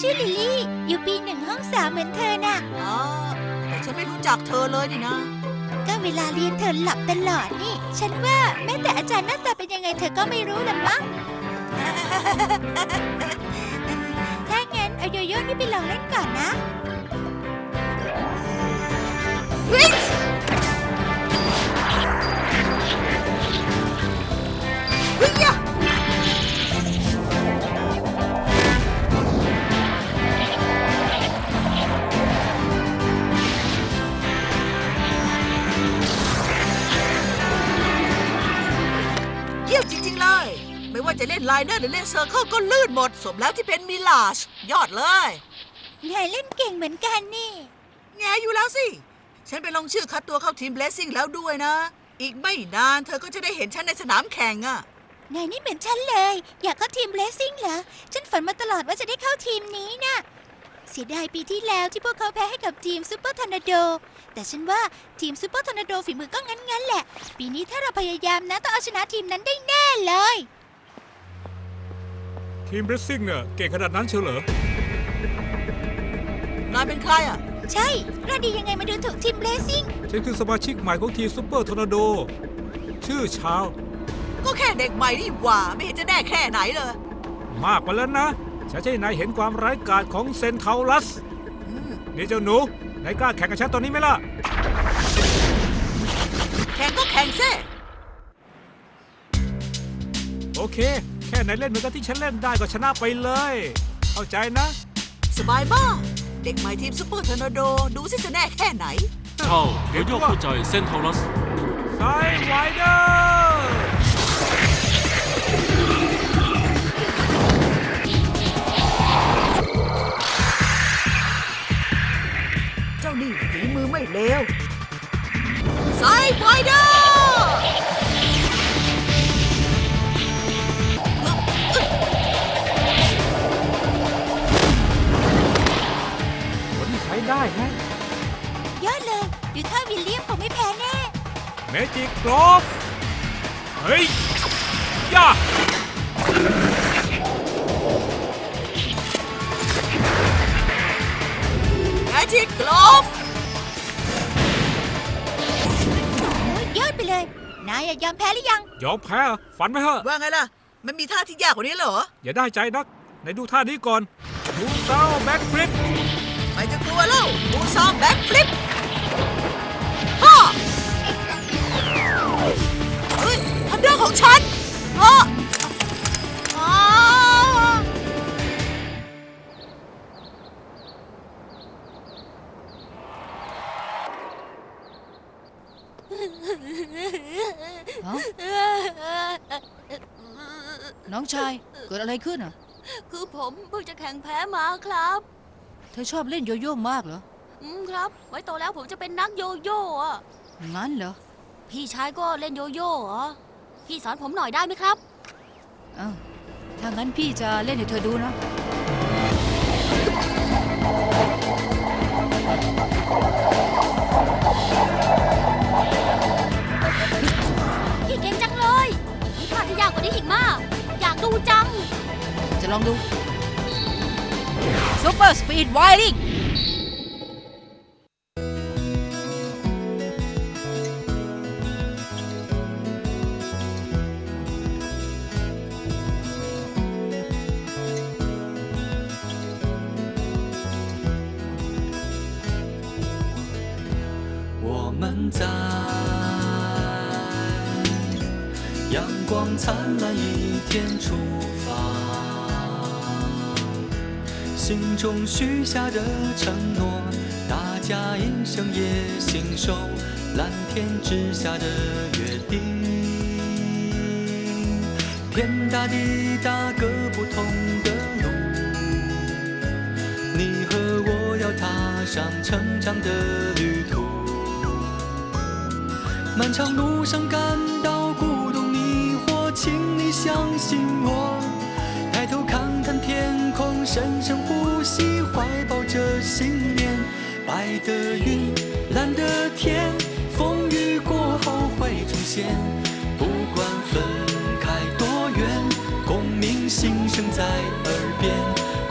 ชื่อลิลลี่ อยู่ปีหนึ่งห้องสามเหมือนเธอน่ะ อ๋อ แต่ฉันไม่รู้จักเธอเลยนี่นะ ก็เวลาเรียนเธอหลับตลอดนี่ ฉันว่าแม้แต่อาจารย์หน้าตาเป็นยังไงเธอก็ไม่รู้ละมั้ง ถ้างั้นเอาโยโย่นี่ไปลองเล่นก่อนนะเล่นไลเนอร์หรือเล่นเซอร์เคิลก็ลื่นหมด สมแล้วที่เป็นมิลาชยอดเลย นายเล่นเก่งเหมือนกันนี่ แงอยู่แล้วสิ ฉันไปลงชื่อคัดตัวเข้าทีมเบลสซิ่งแล้วด้วยนะ อีกไม่นานเธอก็จะได้เห็นฉันในสนามแข่งอะนายนี่เหมือนฉันเลย อยากเข้าทีมเลสซิ่งเหรอ ฉันฝันมาตลอดว่าจะได้เข้าทีมนี้นะเสียดายปีที่แล้วที่พวกเขาแพ้ให้กับทีมซูเปอร์ทอร์นาโด แต่ฉันว่าทีมซูเปอร์ทอร์นาโดฝีมือก็งั้นๆแหละ ปีนี้ถ้าเราพยายามนะต้องเอาชนะทีมนั้นได้แน่เลย ทีมเรสซิ่งเนี่ยเก่งขนาดนั้นเชียวเหรอ นายเป็นใครอะใช่กระดียังไงมาดูถูกทีมเลสซิ่ง ฉันคือสมาชิกใหม่ของทีมซูเปอร์ทอร์นาโด ชื่อชาว ก็แค่เด็กใหม่นี่หว่า ไม่เห็นจะแน่แค่ไหนเลย มากไปแล้วนะ ฉันจะให้นายเห็นความไร้กาจของเซนเทาลัส อืมนี่เจ้าหนู นายกล้าแข่งกับฉันตอนนี้ไหมล่ะ แข่งก็แข่งซิโอเค แค่นายเล่นเหมือนกับที่ฉันเล่นได้ก็ชนะไปเลย เข้าใจนะ สบายมากเด็กใหม่ทีมซูเปอร์ทอร์นาโด ดูสิจะแน่แค่ไหน เช่าเดี๋ยวโยกเข้าใจเส้นเทารัสไซไวเดอร์เจ้านี่ฝีมือไม่เลวไซไวเดอร์ ได้ไหมยอดเลย ดูท่าวิลเลียมคงไม่แพ้แน่ เมจิกกรอฟเฮ้ยย่าแมจิกกลอฟโอ้ยยอดไปเลย นายอะยอมแพ้หรือยัง ยอมแพ้เหรอฝันไหมฮะว่าไงล่ะ มันมีท่าที่ยากกว่านี้เหรอ อย่าได้ใจนักไหนดูท่านี้ก่อนดูเต้าแบ็คฟลิปไม่จะกลั วแล้วบูซอมแบ็คฟลิปฮ่าเฮ้ยทันเดอร์ของฉันฮ่าอ๋อน้องชาย เกิดอะไรขึ้นอะ คือผมเพิ่งจะแข่งแพ้มาครับเธอชอบเล่นโยโย่มากเหรอ อืมครับ ไว้โตแล้วผมจะเป็นนักโยโย่อะงั้นเหรอพี่ชายก็เล่นโยโย่เหรอ พี่สอนผมหน่อยได้ไหมครับ เอ้าถ้างั้นพี่จะเล่นให้เธอดูนะ 我们在阳光灿烂一天出发。心中许下的承诺，大家一生也信守蓝天之下的约定。天大地大，各不同的路，你和我要踏上成长的旅途。漫长路上感到孤独迷惑，请你相信我。抬头看看天空，深深呼吸，怀抱着信念。白的云，蓝的天，风雨过后会重现。不管分开多远，共鸣心声在耳边。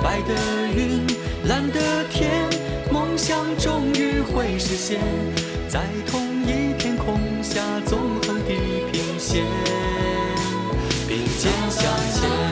白的云，蓝的天，梦想终于会实现，在同一天空下纵横地平线，并肩向前。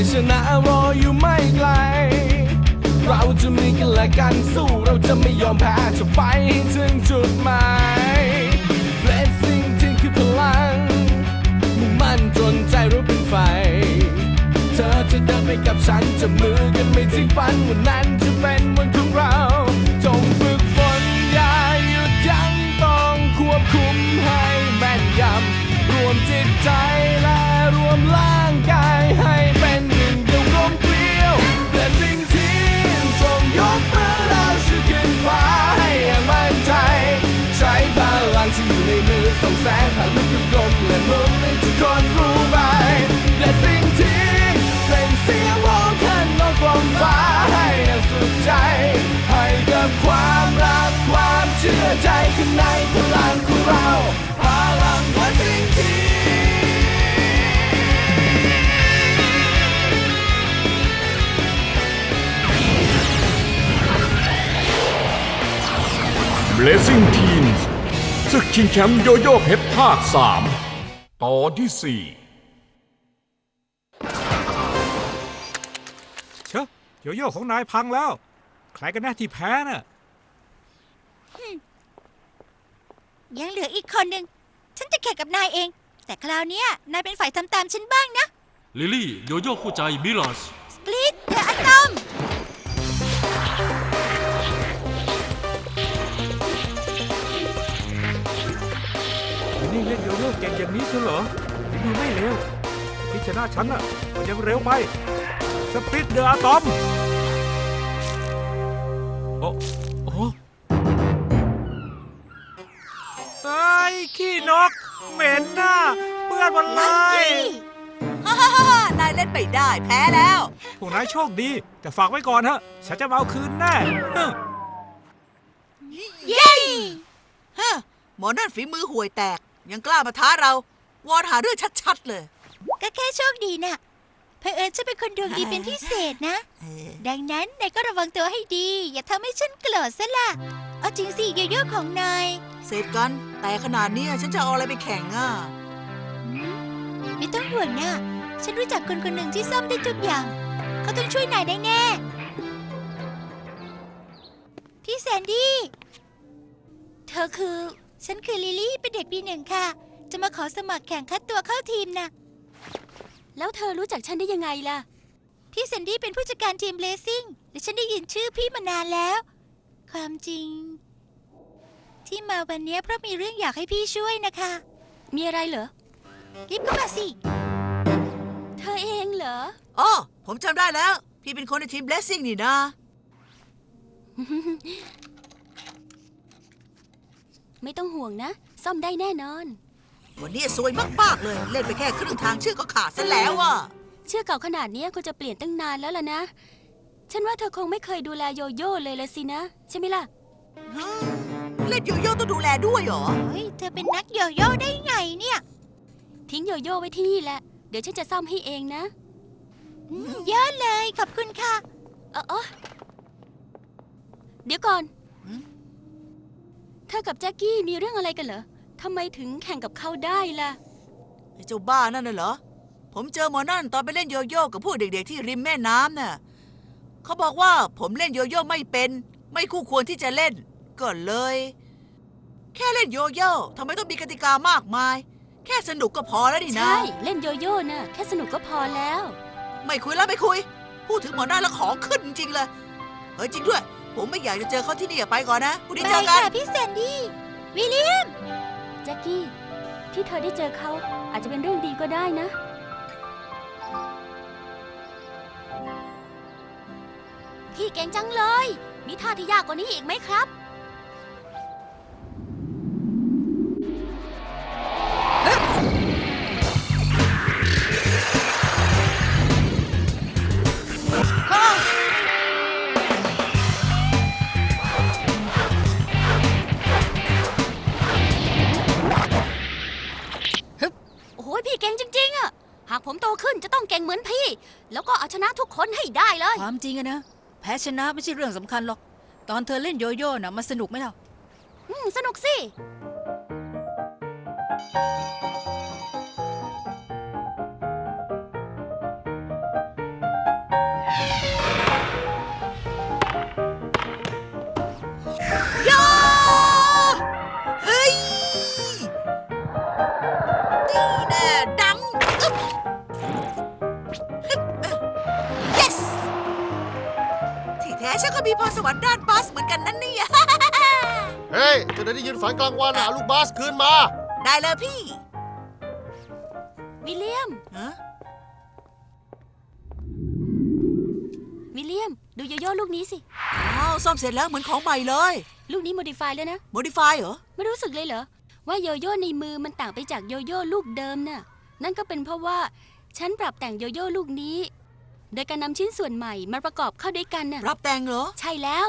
ยชนะรออยู่ไม่ไกล เราจะมีกันและกันสู้เราจะไม่ยอมแพ้จะไปถึงจุดหมาย Blessing ที่คือพลังมุ่งมั่นจนใจรู้เป็นไฟ เธอจะเดินไปกับฉันจะมือกันไม่ทิ้งฝันวันนั้นจะเป็นวันของเราจงฝึกฝนอย่าหยุดยั้งต้องควบคุมให้แม่นยำรวมจิตใจและรวมร่า แสงผ่านลึกทุกลมและมุมให้ทุกคนรู้ไปและสิ่งที่เป็นเสียงร้องข้างนอกกลมฟ้าให้สุดใจ ให้กับความรักความเชื่อใจข้างในพลังของเราพลังและสิ่งที่ Blessing Teens ศึกชิงแชมป์โยโย่เพชรภาค3ตอนที่เชอะโยโย่ของนายพังแล้ว ใครกันแน่ที่แพ้น่ะ ยังเหลืออีกคนหนึ่ง ฉันจะแข่งกับนายเอง แต่คราวเนี้ยนายเป็นฝ่ายทำตามฉันบ้างนะ ลิลลี่ โยโย่คู่ใจมิลาสสปลิตเดอะอะตอม เล่นโยโย่เก่งอย่างนี้เชียวเหรอดูไม่เร็วที่ชนะฉันน่ะมันยังเร็วไปสปริตเดอะอะตอมโอ้โอ้ไอ้ยขี้นก เหม็นน่ะเปื้อนหมดเลลัคยกี้ฮ่าฮ่าฮ่านายเล่นไปได้แพ้แล้ว พวกนายโชคดี แต่ฝากไว้ก่อนเถอะฉันจะมาเอาคืนแน่ฮึ่มเย้ฮะหมอนั่นฝีมือห่วยแตก ยังกล้ามาท้าเรา วอนหาเรื่องชัดๆเลย ก็แค่โชคดีน่ะเผอิญฉันเป็นคนดวงดีเป็นพิเศษนะเออดังนั้นนายก็ระวังตัวให้ดี อย่าทำให้ฉันโกรธซะล่ะ เอาจริงสิโยโย่ของนาย เสร็จกัน แต่ขนาดเนี้ยฉันจะเอาอะไรไปแข่งอะหืมไม่ต้องห่วงนะฉันรู้จักคนคนหนึ่งที่ซ่อมได้ทุกอย่าง เขาต้องช่วยนายได้แน่ พี่แซนดี้ เธอคือ ฉันคือลิลลี่ เป็นเด็กปีหนึ่งค่ะ จะมาขอสมัครแข่งคัดตัวเข้าทีมนะแล้วเธอรู้จักฉันได้ยังไงล่ะ พี่แซนดี้เป็นผู้จัดการทีมเลสซิ่งและฉันได้ยินชื่อพี่มานานแล้ว ความจริง ที่มาวันนี้เพราะมีเรื่องอยากให้พี่ช่วยนะคะมีอะไรเหรอ รีบเข้ามาสิเธอเองเหรอ อ๋อ ผมจำได้แล้ว พี่เป็นคนในทีม Blessing นี่นะ ไม่ต้องห่วงนะ ซ่อมได้แน่นอน วันนี้สวยมากๆเลย เล่นไปแค่ครึ่งทางเชือกก็ขาดซะแล้วอะ เชือกเก่าขนาดเนี้ยก็จะเปลี่ยนตั้งนานแล้วล่ะนะ ฉันว่าเธอคงไม่เคยดูแลโยโย่เลยละสินะ ใช่ไหมล่ะลเล่นโยโย่ต้องดูแลด้วยเหรอ เฮ้ย เธอเป็นนักโยโย่ได้ไงเนี่ย ทิ้งโยโย่ไว้ที่นี่แหละ เดี๋ยวฉันจะซ่อมให้เองนะอืมเยอะเลย ขอบคุณค่ะ เออเออเดี๋ยวก่อนหืม เธอกับแจ็คกี้มีเรื่องอะไรกันเหรอทำไมถึงแข่งกับเขาได้ล่ะ ไอ้เจ้าบ้านั่นน่ะเหรอ ผมเจอหมอนั่นตอนไปเล่นโยโย่กับพวกเด็ก ๆ ที่ริมแม่น้ำน่ะเขาบอกว่าผมเล่นโยโย่ไม่เป็น ไม่คู่ควรที่จะเล่นก็เลย แค่เล่นโยโย่ทำไมต้องมีกติกามากมาย แค่สนุกก็พอแล้วนี่นะ ใช่ เล่นโยโย่น่ะแค่สนุกก็พอแล้ว ไม่คุยแล้วไม่คุย พูดถึงหมอนั่นแล้วของขึ้นจริงๆเลยเฮ้ยจริงด้วย ผมไม่อยากจะเจอเขาที่นี่อะไปก่อนนะคุณดีเจอกัน ค่ะพี่แซนดี้ วิลเลียม แจ็คกี้ ที่เธอได้เจอเขาอาจจะเป็นเรื่องดีก็ได้นะ พี่เก่งจังเลย มีท่าที่ยากกว่านี้อีกไหมครับ นะทุกคนให้ได้เลย ความจริงอะนะ แพ้ชนะไม่ใช่เรื่องสำคัญหรอก ตอนเธอเล่นโยโย่น่ะมันสนุกไหมล่ะอืม สนุกสิ ก็มีพรสวรรค์ด้านบาสเหมือนกันนั่นเนี่ย เฮ้ยจะได้ยินฝันกลางวันอะเอาลูกบาสคืนมา ได้เลยพี่วิลเลียม ฮะวิลเลียม ดูโยโย่ลูกนี้สิ อ้าวซ่อมเสร็จแล้วเหมือนของใหม่เลยลูกนี้โมดิฟายแล้วนะ โมดิฟายเหรอ ไม่รู้สึกเลยเหรอ ว่าโยโย่ในมือมันต่างไปจากโยโย่ลูกเดิมน่ะ นั่นก็เป็นเพราะว่า ฉันปรับแต่งโยโย่ลูกนี้ โดยการนำชิ้นส่วนใหม่มาประกอบเข้าด้วยกันน่ะ รับแต่งเหรอ ใช่แล้ว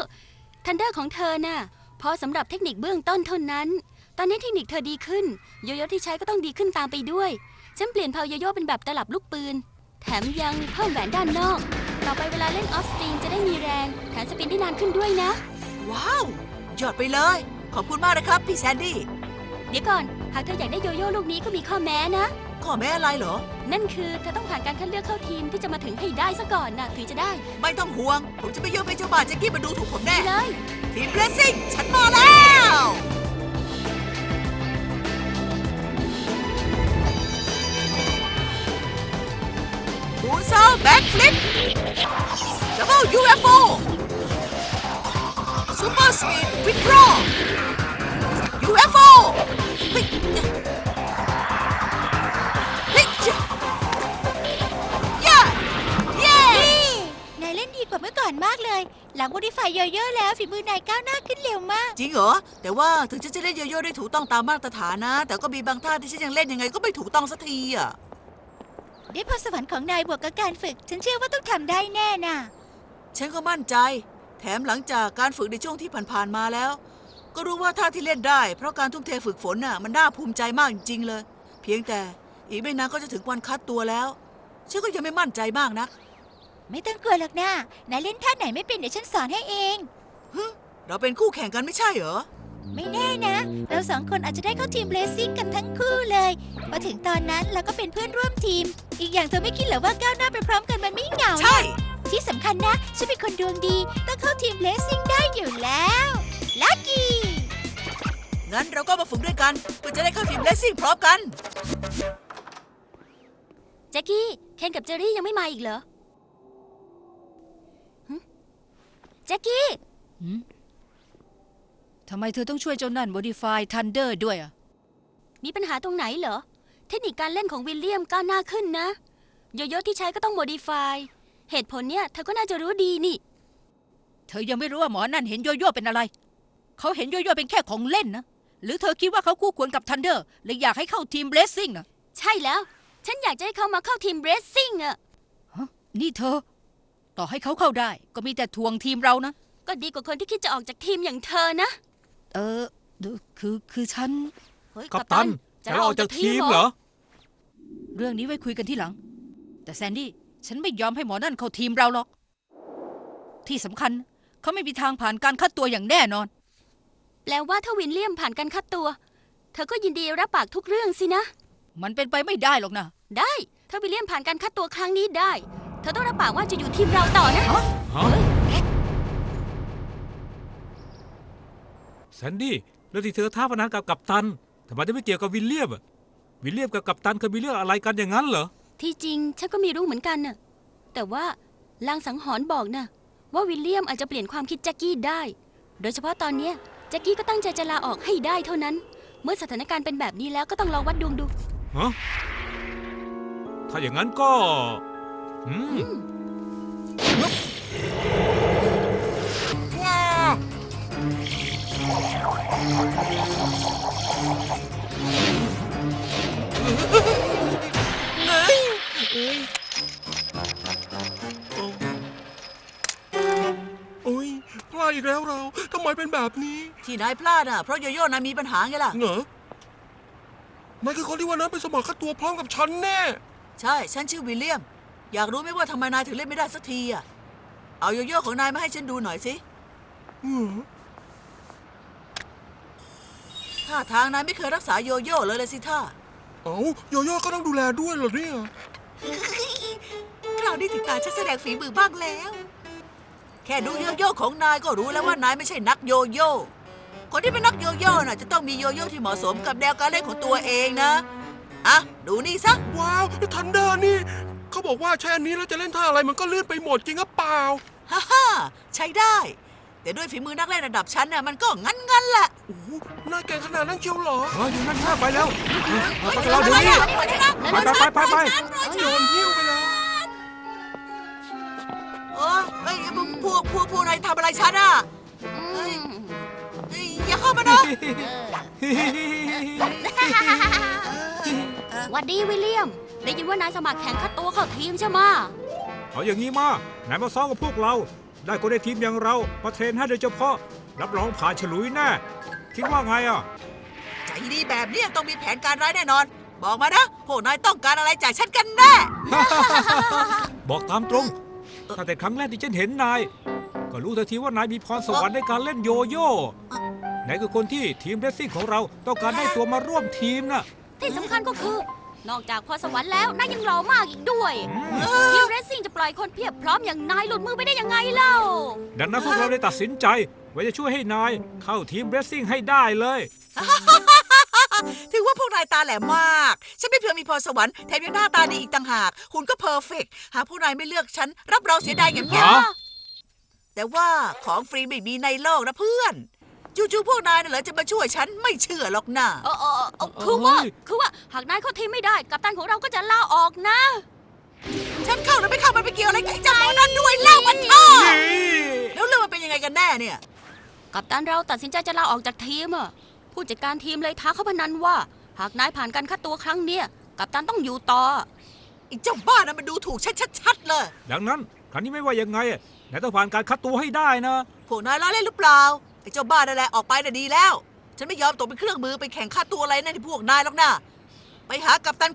ทันเดอร์ของเธอน่ะพอสำหรับเทคนิคเบื้องต้นเท่านั้น ตอนนี้เทคนิคเธอดีขึ้น โยโย่ที่ใช้ก็ต้องดีขึ้นตามไปด้วย ฉันเปลี่ยนเพาโยโย่เป็นแบบตลับลูกปืน แถมยังเพิ่มแหวนด้านนอก ต่อไปเวลาเล่นออฟสตริงจะได้มีแรง แถมสปินได้นานขึ้นด้วยนะ ว้าว ยอดไปเลย ขอบคุณมากนะครับ พี่แซนดี้ เดี๋ยวก่อน หากเธออยากได้โยโย่ลูกนี้ก็มีข้อแม้นะ ข้อแม้อะไรเหรอ นั่นคือเธอต้องผ่านการคัดเลือกเข้าทีมที่จะมาถึงให้ได้ซะก่อนนะถึงจะได้ไม่ต้องห่วง ผมจะไม่ยอมให้เจ้าบ้าแจ็คกี้มาดูถูกผมแน่เลย ทีมเรซซิ่งฉันมาแล้ว บูนเซาแบ็กฟลิปดับเบิลยูเอฟโอซูเปอร์สปีดวิดรอยูเอฟโอ กว่าเมื่อก่อนมากเลย หลังโมดิฟายโยโย่แล้วฝีมือนายก้าวหน้าขึ้นเร็วมาก จริงเหรอ แต่ว่าถึงฉันจะเล่นโยโย่ได้ถูกต้องตามมาตรฐานนะ แต่ก็มีบางท่าที่ฉันยังเล่นยังไงก็ไม่ถูกต้องสักทีอะได้พรสวรรค์ของนายบวกกับการฝึก ฉันเชื่อว่าต้องทำได้แน่น่ะ ฉันก็มั่นใจ แถมหลังจากการฝึกในช่วงที่ผ่านๆมาแล้ว ก็รู้ว่าท่าที่เล่นได้ เพราะการทุ่มเทฝึกฝนน่ะมันน่าภูมิใจมากจริงๆเลย เพียงแต่อีกไม่นานก็จะถึงวันคัดตัวแล้ว ฉันก็ยังไม่มั่นใจมากนัก ไม่ต้องกลัวหรอกนะนายเล่นท่าไหนไม่เป็นเดี๋ยวฉันสอนให้เอง เราเป็นคู่แข่งกันไม่ใช่เหรอ ไม่แน่นะ เราสองคนอาจจะได้เข้าทีมเบลซิ่งกันทั้งคู่เลยพอถึงตอนนั้นเราก็เป็นเพื่อนร่วมทีม อีกอย่างเธอไม่คิดเหรอว่าก้าวหน้าไปพร้อมกันมันไม่เหงานะใช่ ที่สำคัญนะฉันเป็นคนดวงดี ต้องเข้าทีมเบลซิ่งได้อยู่แล้วลัคกี้งั้นเราก็มาฝึกด้วยกันเพื่อจะได้เข้าทีมเลสซิ่งพร้อมกัน แจ็คกี้ เคนกับเจอรี่ยังไม่มาอีกเหรอหึ แจ็คกี้ทำไมเธอต้องช่วยเจ้านั่น modify thunder ด้วยอะ มีปัญหาตรงไหนเหรอ เทคนิคการเล่นของวิลเลียมก้าวหน้าขึ้นนะ โยโย่ที่ใช้ก็ต้องโมดิฟาย เหตุผลเนี่ยเธอก็น่าจะรู้ดีนี่ เธอยังไม่รู้ว่าหมอนั่นเห็นโยโย่เป็นอะไร เขาเห็นโยโย่เป็นแค่ของเล่นนะ หรือเธอคิดว่าเขาคู่ควรกับ thunder เลยอยากให้เข้าทีม blessing อะใช่แล้ว ฉันอยากจะให้เขามาเข้าทีมเบรสซิ่งอะฮะนี่เธอ ต่อให้เขาเข้าได้ ก็มีแต่ทวงทีมเรานะ ก็ดีกว่าคนที่คิดจะออกจากทีมอย่างเธอนะ เออเดี๋ยวคือคือฉัน เฮ้ยกัปตันจะจะเราออกจากทีมเหรอ เรื่องนี้ไว้คุยกันที่หลัง แต่แซนดี้ฉันไม่ยอมให้หมอนั่นเข้าทีมเราหรอก ที่สำคัญเขาไม่มีทางผ่านการคัดตัวอย่างแน่นอน แปลว่าถ้าวินเลียมผ่านการคัดตัว เธอก็ยินดีรับปากทุกเรื่องสินะ มันเป็นไปไม่ได้หรอกนะ ได้ ถ้าวิลเลียมผ่านการคัดตัวครั้งนี้ได้ เธอต้องรับปากว่าจะอยู่ทีมเราต่อนะ ฮะแซนดี้แล้วที่เธอท้าพนันกับกัปตันทำไมจะไม่เกี่ยวกับวิลเลียมอะวิลเลียมกับกัปตันเคยมีเรื่องอะไรกันอย่างนั้นเหรอ ที่จริงฉันก็ไม่รู้เหมือนกันน่ะ แต่ว่าลางสังหรณ์บอกนะว่าวิลเลียมอาจจะเปลี่ยนความคิดแจ็คกี้ได้ โดยเฉพาะตอนเนี้ยแจ็คกี้ก็ตั้งใจจะลาออกให้ได้เท่านั้น เมื่อสถานการณ์เป็นแบบนี้แล้วก็ต้องลองวัดดวงดู ฮะ ถ้าอย่างนั้นก็ อืมโอ้ยพลาดอีกแล้วเราทำไมเป็นแบบนี้ที่นายพลาดอะเพราะโยโย่นายมีปัญหาไงล่ะ เหรอนายคือคนที่วันนั้นไปสมัครคัดตัวพร้อมกับฉันแน่ ใช่ ฉันชื่อวิลเลียม อยากรู้ไหมว่าทำไมนายถึงเล่นไม่ได้สักทีอะ เอาโยโย่ของนายมาให้ฉันดูหน่อยสิอืมท่าทางนายไม่เคยรักษาโยโย่เลยเลยสิท่า เอาโยโย่ก็ต้องดูแลด้วยเหรอเนี่ย คราวนี้ถึงตาฉันแสดงฝีมือบ้างแล้ว แค่ดูโยโย่ของนายก็รู้แล้วว่านายไม่ใช่นักโยโย่ คนที่เป็นนักโยโย่น่ะจะต้องมีโยโย่ที่เหมาะสมกับแนวการเล่นของตัวเองนะ อะ ดูนี่ซะ ว้าวทันเดอร์นี่ เขาบอกว่าใช้อันนี้แล้วจะเล่นท่าอะไรมันก็เลื่อนไปหมดจริงหรือเปล่า ฮ่าฮ่าใช้ได้ แต่ด้วยฝีมือนักเล่นระดับฉันน่ะมันก็งั้นงั้นๆแหละโอ้โหน่าเก่งขนาดนั้นเชียวเหรอเฮ้ยอยู่นั่นมากไปแล้วไปกับเราเดี๋ยวนี้ไปเถอะนะไปไปไปไปโยนหิ้วไปแล้วเออเฮ้ยพวกพวกพวกนายทำอะไรฉันอะเฮ้ยเฮ้ยอย่าเข้ามานะหวัดดีวิลเลียม ได้ยินว่านายสมัครแข่งคัดตัวเข้าทีมใช่ไหมะเอาอย่างนี้มาไหนมาซ้อมกับพวกเรา ได้คนในทีมอย่างเรามาเทรนให้โดยเฉพาะ รับรองผ่านฉลุยแน่คิดว่าไงอะ ใจดีแบบเนี้ยต้องมีแผนการร้ายแน่นอน บอกมานะพวกนายต้องการอะไรจากฉันกันแน่ บอกตามตรงตั้งแต่ครั้งแรกที่ฉันเห็นนาย ก็รู้ทันทีว่านายมีพรสวรรค์ในการเล่นโยโย่ไหนคือคนที่ทีมเรสซิ่งของเราต้องการได้ตัวมาร่วมทีมน่ะ ที่สำคัญก็คือ นอกจากพรสวรรค์แล้วนายยังหล่อมากอีกด้วยทีมเรสซิ่งจะปล่อยคนเพียบพร้อมอย่างนายหลุดมือไปได้ยังไงเล่า ดังนั้นพวกเราได้ตัดสินใจว่าจะช่วยให้นายเข้าทีมเรสซิ่งให้ได้เลย ถือว่าพวกนายตาแหลมมาก ฉันไม่เพียงมีพรสวรรค์แถมยังหน้าตาดีอีกต่างหากคุณก็เพอร์เฟกต์หากพวกนายไม่เลือกฉันรับรองเสียดายอย่างเงี้ยฮะแต่ว่าของฟรีไม่มีในโลกนะเพื่อน จู่ๆพวกนายน่ะเหรอจะมาช่วยฉันไม่เชื่อหรอกนะเออเออเออคือว่าเอ้ย คือว่า หากนายเข้าทีมไม่ได้ กัปตันของเราก็จะลาออกนะ ฉันเข้าหรือไม่เข้ามันไปเกี่ยวอะไรกับไอ้เจ้าหมอนั่นด้วยเล่ามันเถอะแล้วเรื่องมันเป็นยังไงกันแน่เนี่ย กัปตันเราตัดสินใจจะลาออกจากทีมอะผู้จัดการทีมเลยท้าเขาพนันว่า หากนายผ่านการคัดตัวครั้งเนี้ยกัปตันต้องอยู่ต่อ ไอ้เจ้าบ้านะมันดูถูกฉันชัดๆเลย ดังนั้น ครั้งนี้ไม่ว่ายังไงนายต้องผ่านการคัดตัวให้ได้นะ พวกนายล้อเล่นหรือเปล่า ไอ้เจ้าบ้านั่นแหละออกไปน่ะดีแล้ว ฉันไม่ยอมตกเป็นเครื่องมือไปแข่งค่าตัวอะไรนั่นที่พวกนายหรอกนะไปหากัปตัน